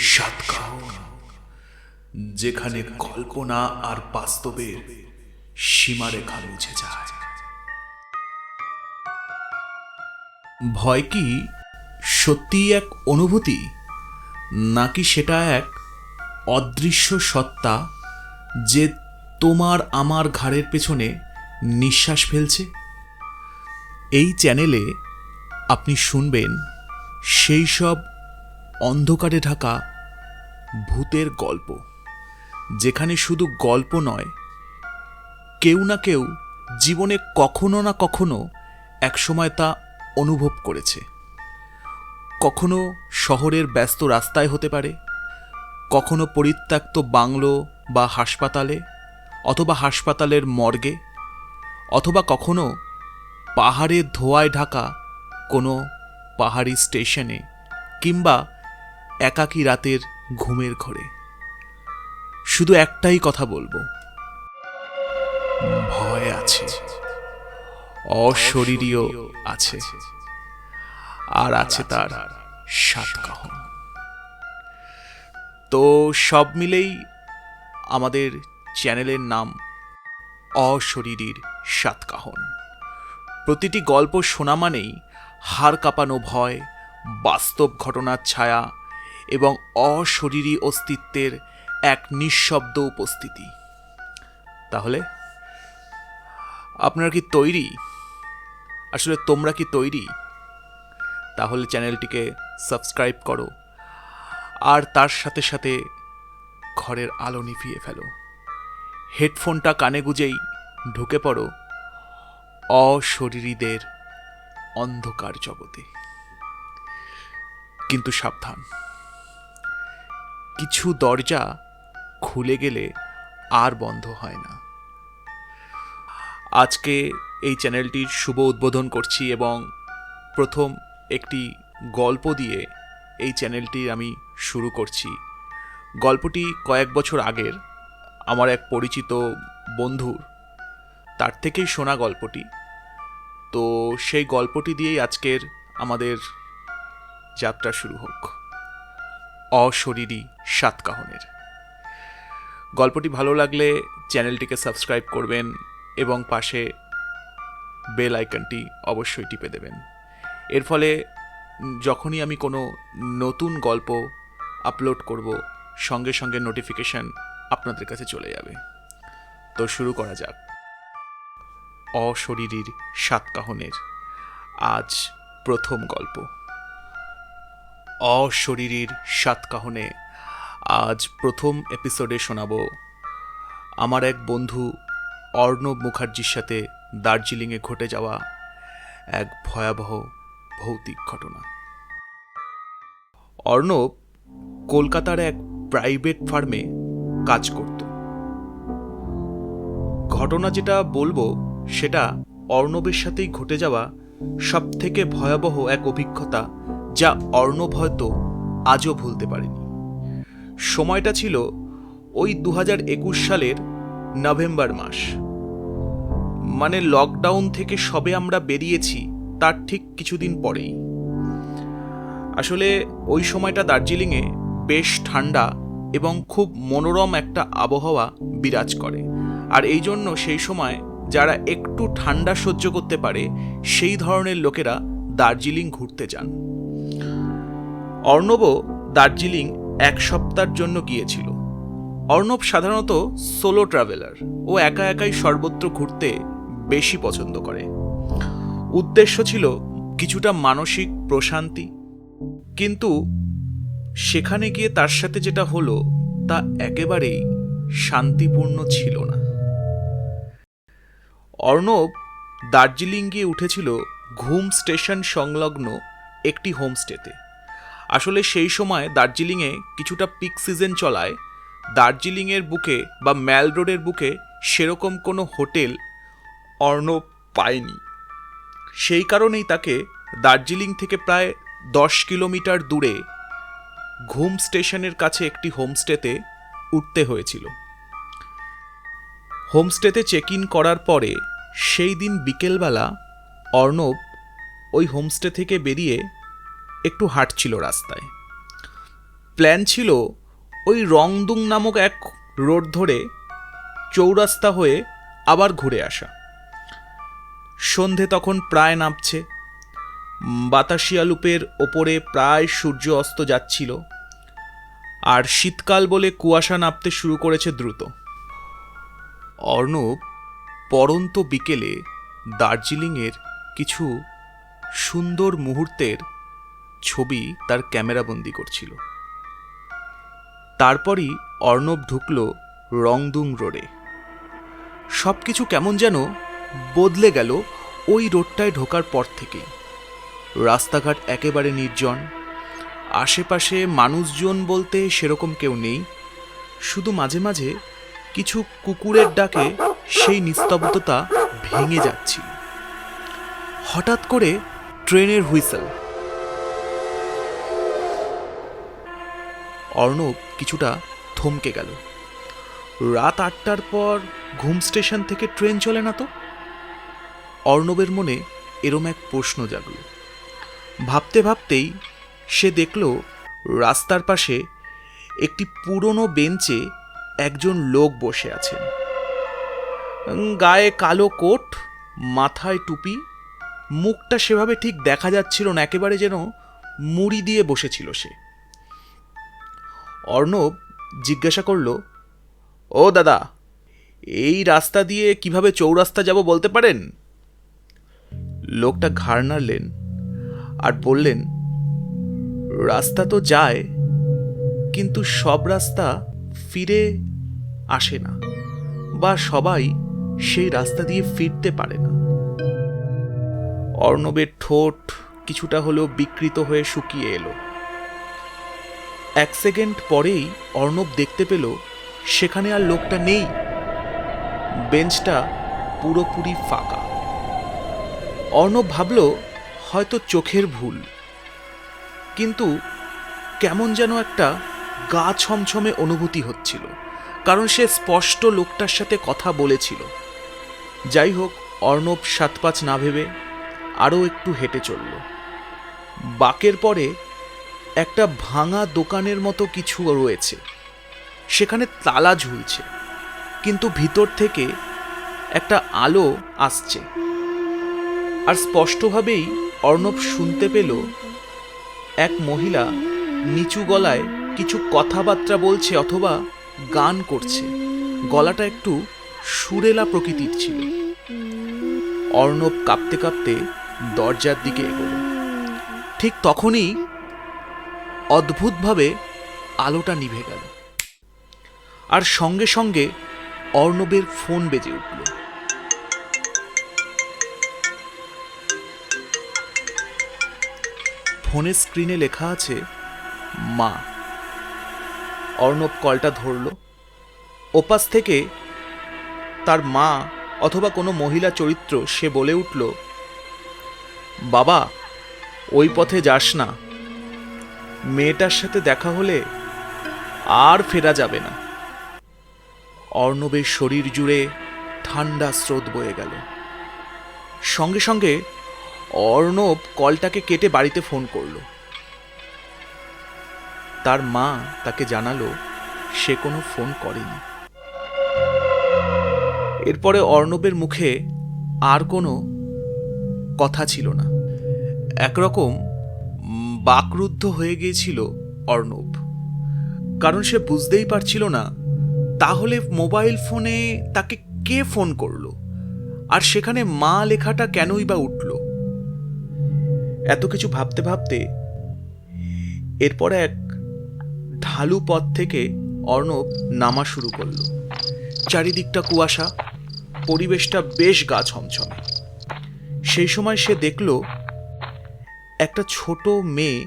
সাতকাহন যেখানে কল্পনা আর বাস্তবের সীমারেখা মুছে যায়। ভয় কি সত্যিই এক অনুভূতি, নাকি সেটা এক অদৃশ্য সত্তা যে তোমার আমার ঘাড়ের পেছনে নিঃশ্বাস ফেলছে? এই চ্যানেলে আপনি শুনবেন সেই সব অন্ধকারে ঢাকা ভূতের গল্প, যেখানে শুধু গল্প নয়, কেউ না কেউ জীবনে কখনো না কখনো একসময় তা অনুভব করেছে। কখনো শহরের ব্যস্ত রাস্তায় হতে পারে, কখনো পরিত্যক্ত বাংলো বা হাসপাতালে, অথবা হাসপাতালের মর্গে, অথবা কখনো পাহাড়ের ধোয়ায় ঢাকা কোনো পাহাড়ি স্টেশনে কিংবা একাকী রাতের ঘুমের ঘরে। শুধু একটাই কথা বলব। ভয় আছে। অশরীরীয় আছে। আর আছে তার সাতকাহন তো সব মিলেই আমাদের চ্যানেলের নাম অশরীরীর সাতকাহন প্রতিটি গল্প শোনা মানেই হাড় কাঁপানো ভয়, বাস্তব ঘটনার ছায়া এবং অশরীরী অস্তিত্বের এক নিঃশব্দ উপস্থিতি। তাহলে, আপনারা কি তৈরি? আসলে তোমরা কি তৈরি? তাহলে চ্যানেলটিকে সাবস্ক্রাইব করো, আর তার সাথে সাথে ঘরের আলো নিভিয়ে ফেলো। হেডফোনটা কানে গুজেই ঢুকে পড়ো, অশরীরীদের অন্ধকার জগতে। কিন্তু সাবধান। কিছু দরজা খুলে গেলে আর বন্ধ হয় না। আজকে এই চ্যানেলটির শুভ উদ্বোধন করছি এবং প্রথম একটি গল্প দিয়ে এই চ্যানেলটি আমি শুরু করছি। গল্পটি কয়েক বছর আগের আমার এক পরিচিত বন্ধুর। তার থেকেই শোনা গল্পটি। তো সেই গল্পটি দিয়েই আজকের আমাদের যাত্রা শুরু হোক। অশরীরী সাতকাহনের। গল্পটি ভালো লাগলে চ্যানেলটিকে সাবস্ক্রাইব করবেন এবং পাশে বেল আইকনটি অবশ্যই টিপে দেবেন। এর ফলে যখনই আমি কোনো নতুন গল্প আপলোড করব, সঙ্গে সঙ্গে নোটিফিকেশন আপনাদের কাছে চলে যাবে। তো শুরু করা যাক। অশরীরীর সাতকাহনের আজ প্রথম গল্প। অশরীরীর সাতকাহনে আজ প্রথম এপিসোডে শোনাব আমার এক বন্ধু অর্ণব মুখার্জির সাথে দার্জিলিংয়ে ঘটে যাওয়া এক ভয়াবহ ভৌতিক ঘটনা। অর্ণব কলকাতার এক প্রাইভেট ফার্মে কাজ করত। ঘটনা যেটা বলব, সেটা অর্ণবের সাথেই ঘটে যাওয়া সব থেকে ভয়াবহ এক অভিজ্ঞতা যা অর্ণব হয়তো আজও ভুলতে পারেনি। সময়টা ছিল ওই দু সালের নভেম্বর মাস। মানে লকডাউন থেকে সবে আমরা বেরিয়েছি তার ঠিক কিছুদিন পরেই। আসলে ওই সময়টা দার্জিলিংয়ে বেশ ঠান্ডা এবং খুব মনোরম একটা আবহাওয়া বিরাজ করে। আর এই জন্য সেই সময় যারা একটু ঠান্ডা সহ্য করতে পারে, সেই ধরনের লোকেরা দার্জিলিং ঘুরতে যান। অর্ণবও দার্জিলিং এক সপ্তাহের জন্য গিয়েছিল। অর্ণব সাধারণত সোলো ট্রাভেলার ও একা একাই সর্বত্র ঘুরতে বেশি পছন্দ করে। উদ্দেশ্য ছিল কিছুটা মানসিক প্রশান্তি, কিন্তু সেখানে গিয়ে তার সাথে যেটা হলো তা একেবারেই শান্তিপূর্ণ ছিল না। অর্ণব দার্জিলিং গিয়ে উঠেছিল ঘুম স্টেশন সংলগ্ন একটি হোমস্টেতে। আসলে সেই সময় দার্জিলিংয়ে কিছুটা পিক সিজন চলায়। দার্জিলিংয়ের বুকে বা ম্যাল রোডের বুকে সেরকম কোনো হোটেল অর্ণব পায়নি। সেই কারণেই তাকে দার্জিলিং থেকে প্রায় দশ কিলোমিটার দূরে ঘুম স্টেশনের কাছে একটি হোমস্টেতে উঠতে হয়েছিল। হোমস্টেতে চেক ইন করার পরে সেই দিন বিকেলবেলা অর্ণব ওই হোমস্টে থেকে বেরিয়ে একটু হাঁটছিল রাস্তায়। প্ল্যান ছিল ওই রংদুং নামক এক রোড ধরে চৌরাস্তা হয়ে আবার ঘুরে আসা। সন্ধে তখন প্রায় নামছে। বাতাসিয়া লুপের ওপরে প্রায় সূর্য অস্ত যাচ্ছিল। আর শীতকাল বলে কুয়াশা নামতে শুরু করেছে দ্রুত। অর্ণব পরন্ত বিকেলে দার্জিলিংয়ের কিছু সুন্দর মুহূর্তের ছবি তার ক্যামেরাবন্দি করছিল। তারপরই অর্ণব ঢুকল রংদুং রোডে। সব কিছু কেমন যেন বদলে গেল ওই রোডটায় ঢোকার পর থেকেই। রাস্তাঘাট একেবারে নির্জন, আশেপাশে মানুষজন বলতে সেরকম কেউ নেই, শুধু মাঝে মাঝে কিছু কুকুরের ডাকে সেই নিস্তব্ধতা ভেঙে যাচ্ছিল। হঠাৎ করে ট্রেনের হুইসেল অর্ণব কিছুটা থমকে গেল। রাত আটটার পর ঘুম স্টেশন থেকে ট্রেন চলে না তো? অর্ণবের মনে এরম এক প্রশ্ন জাগল। ভাবতে ভাবতেই সে দেখল রাস্তার পাশে একটি পুরনো বেঞ্চে একজন লোক বসে আছেন। গায়ে কালো কোট, মাথায় টুপি, মুখটা সেভাবে ঠিক দেখা যাচ্ছিল না, একেবারে যেন মুড়ি দিয়ে বসেছিল সে। অর্ণব জিজ্ঞাসা করল, ও দাদা, এই রাস্তা দিয়ে কীভাবে চৌরাস্তা যাব বলতে পারেন? লোকটা ঘাড় নাড়লেন আর বললেন, রাস্তা তো যায়, কিন্তু সব রাস্তা ফিরে আসে না বা সবাই সেই রাস্তা দিয়ে ফিরতে পারে না। অর্ণবের ঠোঁট কিছুটা হলেও বিকৃত হয়ে শুকিয়ে এলো। এক সেকেন্ড পরেই অর্ণব দেখতে পেল, সেখানে আর লোকটা নেই। বেঞ্চটা পুরোপুরি ফাঁকা। অর্ণব ভাবল, হয়তো চোখের ভুল। কিন্তু কেমন যেন একটা গা ছমছমে অনুভূতি হচ্ছিল, কারণ সে স্পষ্ট লোকটার সাথে কথা বলেছিল। যাই হোক, অর্ণব সাত পাঁচ না ভেবে আরও একটু হেঁটে চলল। বাকের পরে একটা ভাঙা দোকানের মতো কিছু রয়েছে। সেখানে তালা ঝুলছে, কিন্তু ভিতর থেকে একটা আলো আসছে। আর স্পষ্টভাবেই অর্ণব শুনতে পেল এক মহিলা নিচু গলায় কিছু কথাবার্তা বলছে অথবা গান করছে। গলাটা একটু সুরেলা প্রকৃতির ছিল। অর্ণব কাঁপতে কাঁপতে দরজার দিকে এগোল। ঠিক তখনই অদ্ভুতভাবে আলোটা নিভে গেল। আর সঙ্গে সঙ্গে অর্ণবের ফোন বেজে উঠল। ফোনের স্ক্রিনে লেখা আছে, মা। অর্ণব কলটা ধরল। ওপাশ থেকে তার মা অথবা কোনো মহিলা চরিত্র সে বলে উঠল, বাবা, ওই পথে যাস না। মেয়েটার সাথে দেখা হলে আর ফেরা যাবে না। অর্ণবের শরীর জুড়ে ঠান্ডা স্রোত বয়ে গেল। সঙ্গে সঙ্গে অর্ণব কলটাকে কেটে বাড়িতে ফোন করল। তার মা তাকে জানালো সে কোনো ফোন করেনি। এরপরে অর্ণবের মুখে আর কোনো কথা ছিল না। একরকম বাকরুদ্ধ হয়ে গিয়েছিল অর্ণব। কারণ সে বুঝতেই পারছিল না, তাহলে মোবাইল ফোনে তাকে কে ফোন করল? আর সেখানে মা লেখাটা কেনই বা উঠল? এত কিছু ভাবতে ভাবতে এরপর এক ঢালু পথ থেকে অর্ণব নামা শুরু করল। চারিদিকটা কুয়াশা, পরিবেশটা বেশ গা ছমছমে। সেই সময় সে দেখল একটা ছোট মেয়ে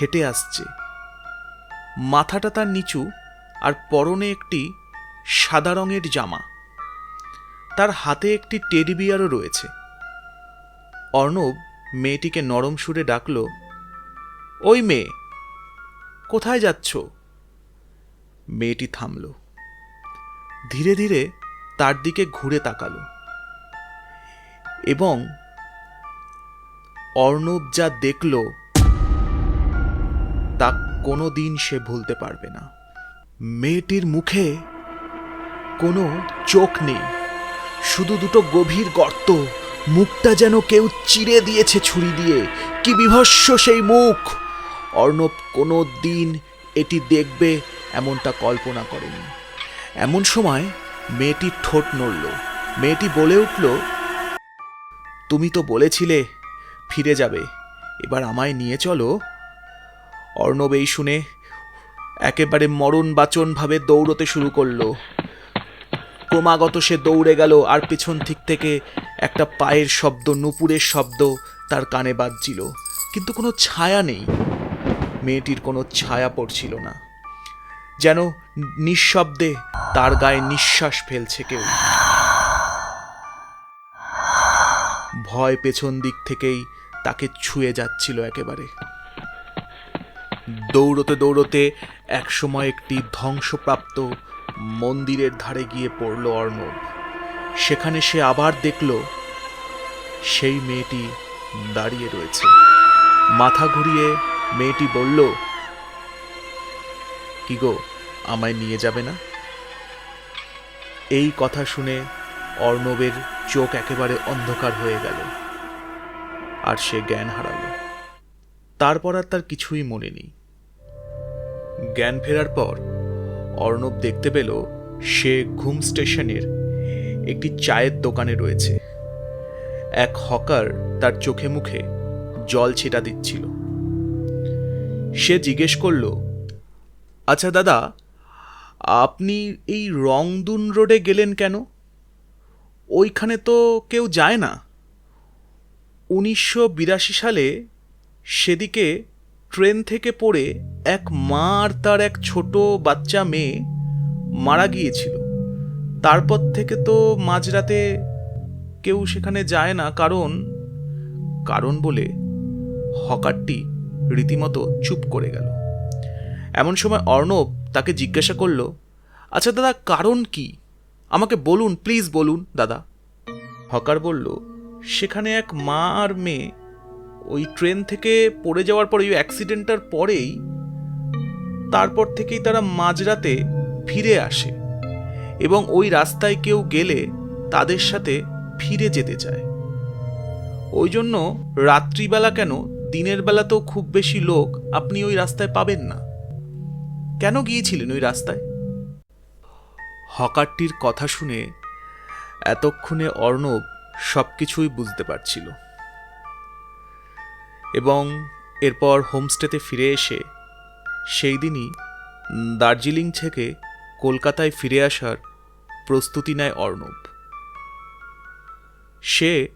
হেঁটে আসছে। মাথাটা তার নিচু আর পরনে একটি সাদা রঙের জামা। তার হাতে একটি টেডি বিয়ারও রয়েছে। অর্ণব মেয়েটিকে নরম সুরে ডাকল, ওই মেয়ে, কোথায় যাচ্ছ? মেয়েটি থামল। ধীরে ধীরে তার দিকে ঘুরে তাকালো এবং অর্ণব যা দেখল, তা কোনো দিন সে ভুলতে পারবে না। মেয়েটির মুখে কোনো চোখ নেই, শুধু দুটো গভীর গর্ত, মুখটা যেন কেউ চিরে দিয়েছে ছুরি দিয়ে। কি বিভৎস সেই মুখ! অর্ণব কোনো দিন এটি দেখবে এমনটা কল্পনা করেনি। এমন সময় মেয়েটি ঠোঁট নড়ল। মেয়েটি বলে উঠল, তুমি তো বলেছিলে ফিরে যাবে। এবার আমায় নিয়ে চলো। অর্ণব এই শুনে একেবারে মরণ বাচনভাবে দৌড়তে শুরু করল। ক্রমাগত সে দৌড়ে গেল আর পিছন দিক থেকে একটা পায়ের শব্দ, নুপুরের শব্দ তার কানে বাজছিল। কিন্তু কোনো ছায়া নেই। মেয়েটির কোনো ছায়া পড়ছিল না। যেন নিঃশব্দে তার গায়ে নিঃশ্বাস ফেলছে কেউ। ভয় পেছন দিক থেকেই তাকে ছুঁয়ে যাচ্ছিল একেবারে। দৌড়তে দৌড়তে একসময় একটি ধ্বংসপ্রাপ্ত মন্দিরের ধারে গিয়ে পড়ল অর্ণব। সেখানে সে আবার দেখল সেই মেয়েটি দাঁড়িয়ে রয়েছে। মাথা ঘুরিয়ে মেয়েটি বলল, কি গো, আমায় নিয়ে যাবে না? এই কথা শুনে অর্ণবের চোখ একেবারে অন্ধকার হয়ে গেল। আর সে জ্ঞান হারাল। তারপর আর তার কিছুই মনে নেই। জ্ঞান ফেরার পর অর্ণব দেখতে পেল সে ঘুম স্টেশনের একটি চায়ের দোকানে রয়েছে। এক হকার তার চোখে মুখে জল ছেটা দিচ্ছিল। সে জিজ্ঞেস করল আচ্ছা দাদা, আপনি এই রংদুন রোডে গেলেন কেন? ওইখানে তো কেউ যায় না। উনিশশো বিরাশি সালে সেদিকে ট্রেন থেকে পড়ে এক মা আর তার এক ছোট বাচ্চা মেয়ে মারা গিয়েছিল। তারপর থেকে তো মাঝরাতে কেউ সেখানে যায় না, কারণ কারণ বলে হকারটি রীতিমতো চুপ করে গেল। এমন সময় অর্ণব তাকে জিজ্ঞাসা করল আচ্ছা দাদা, কারণ কি? আমাকে বলুন প্লিজ বলুন, দাদা। হকার বলল, সেখানে এক মা আর মেয়ে। ওই ট্রেন থেকে পড়ে যাওয়ার পরে, ওই অ্যাক্সিডেন্টটার পরেই, তারপর থেকেই তারা মাঝরাতে ফিরে আসে এবং ওই রাস্তায় কেউ গেলে তাদের সাথে ফিরে যেতে চায়। ওই জন্য রাত্রিবেলা কেন, দিনের বেলাতেও খুব বেশি লোক আপনি ওই রাস্তায় পাবেন না। কেন গিয়েছিলেন ওই রাস্তায়? হকারটির কথা শুনে এতক্ষণে অর্ণব সব কিছুই বুঝতে পারছিল। এবং এরপর হোমস্টেতে ফিরে এসে সেই দিনই দার্জিলিং থেকে কলকাতায় ফিরে আসার প্রস্তুতি নেয় অর্ণব। সে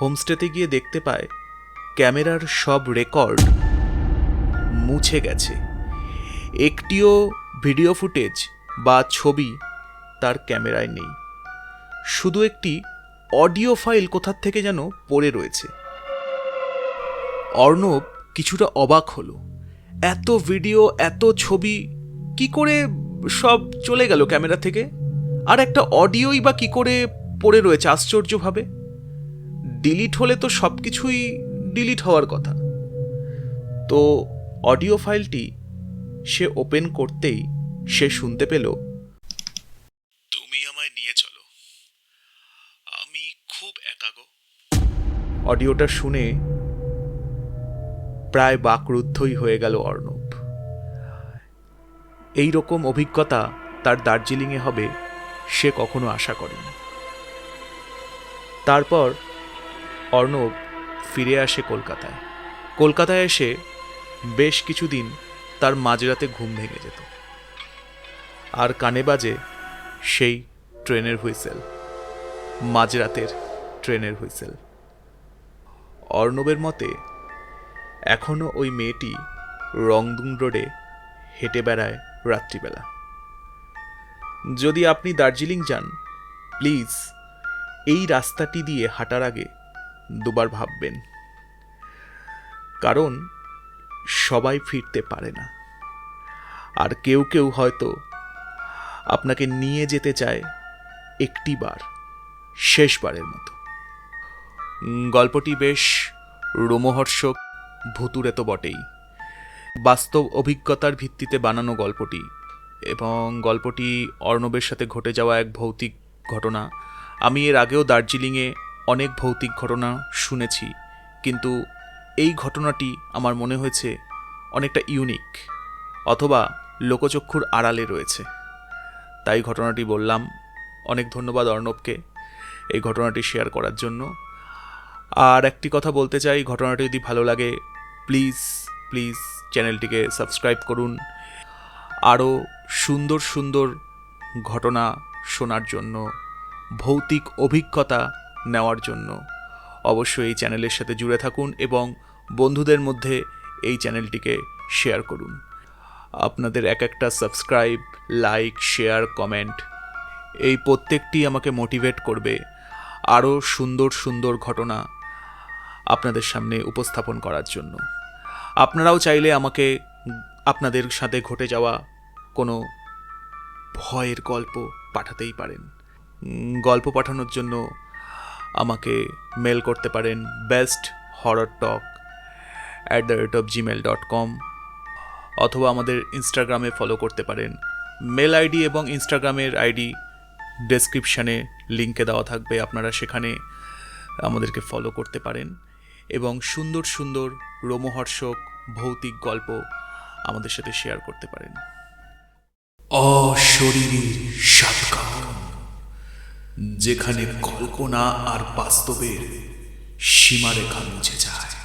হোমস্টেতে গিয়ে দেখতে পায় ক্যামেরার সব রেকর্ড মুছে গেছে। একটিও ভিডিও ফুটেজ বা ছবি তার ক্যামেরায় নেই। শুধু একটি অডিও ফাইল কোথার থেকে যেন পড়ে রয়েছে। অর্ণব কিছুটা অবাক হলো। এত ভিডিও, এত ছবি, কি করে সব চলে গেল ক্যামেরা থেকে? আর একটা অডিওই বা কি করে পড়ে রয়েছে আশ্চর্যভাবে? ডিলিট হলে তো সব কিছুই ডিলিট হওয়ার কথা। তো অডিও ফাইলটি সে ওপেন করতেই সে শুনতে পেল। তুমি আমায় নিয়ে চলো। আমি খুব একাগো অডিওটা শুনে প্রায় বাকরুদ্ধই হয়ে গেল অর্ণব। এই রকম অভিজ্ঞতা তার দার্জিলিংয়ে হবে সে কখনো আশা করেনি। তারপর অর্ণব ফিরে আসে কলকাতায়। কলকাতায় এসে বেশ কিছুদিন তার মাঝরাতে ঘুম ভেঙে যেত। আর কানে বাজে সেই ট্রেনের হুইসেল, মাঝরাতের ট্রেনের হুইসেল। অর্ণবের মতে এখনও ওই মেয়েটি রংদুং রোডে হেঁটে বেড়ায় রাত্রিবেলা। যদি আপনি দার্জিলিং যান, প্লিজ এই রাস্তাটি দিয়ে হাঁটার আগে দুবার ভাববেন। কারণ সবাই ফিরতে পারে না। আর কেউ কেউ হয়তো আপনাকে নিয়ে যেতে চায় একটি বার শেষবারের মতো। গল্পটি বেশ রোমহর্ষক ভুতুরে তো বটেই। বাস্তব অভিজ্ঞতার ভিত্তিতে বানানো গল্পটি এবং গল্পটি অর্ণবের সাথে ঘটে যাওয়া এক ভৌতিক ঘটনা। আমি এর আগেও দার্জিলিংয়ে অনেক ভৌতিক ঘটনা শুনেছি, কিন্তু এই ঘটনাটি আমার মনে হয়েছে অনেকটা ইউনিক অথবা লোকচক্ষুর আড়ালে রয়েছে। তাই ঘটনাটি বললাম। অনেক ধন্যবাদ অর্ণবকে এই ঘটনাটি শেয়ার করার জন্য। আর একটি কথা বলতে চাই, ঘটনাটি যদি ভালো লাগে প্লিজ প্লিজ চ্যানেলটিকে সাবস্ক্রাইব করুন। আরও সুন্দর সুন্দর ঘটনা শোনার জন্য, ভৌতিক অভিজ্ঞতা নেওয়ার জন্য অবশ্যই এই চ্যানেলের সাথে জুড়ে থাকুন এবং বন্ধুদের মধ্যে এই চ্যানেলটিকে শেয়ার করুন। আপনাদের এক একটা সাবস্ক্রাইব লাইক শেয়ার কমেন্ট এই প্রত্যেকটি আমাকে মোটিভেট করবে আরও সুন্দর সুন্দর ঘটনা আপনাদের সামনে উপস্থাপন করার জন্য। আপনারাও চাইলে আমাকে আপনাদের সাথে ঘটে যাওয়া কোনো ভয়ের গল্প পাঠাতেই পারেন। গল্প পাঠানোর জন্য আমাকে মেল করতে পারেন best horror talk at the rate of Gmail dot com অথবা আমাদের ইনস্টাগ্রামে ফলো করতে পারেন। মেল আইডি এবং ইনস্টাগ্রামের আইডি ডেসক্রিপশানে লিঙ্কে দেওয়া থাকবে, আপনারা সেখানে আমাদেরকে ফলো করতে পারেন। এবং সুন্দর সুন্দর রোমহর্ষক ভৌতিক গল্প আমাদের সাথে শেয়ার করতে পারেন। অশরীরীর সাতকাহন যেখানে কল্পনা আর বাস্তবের সীমারেখা মুছে যায়।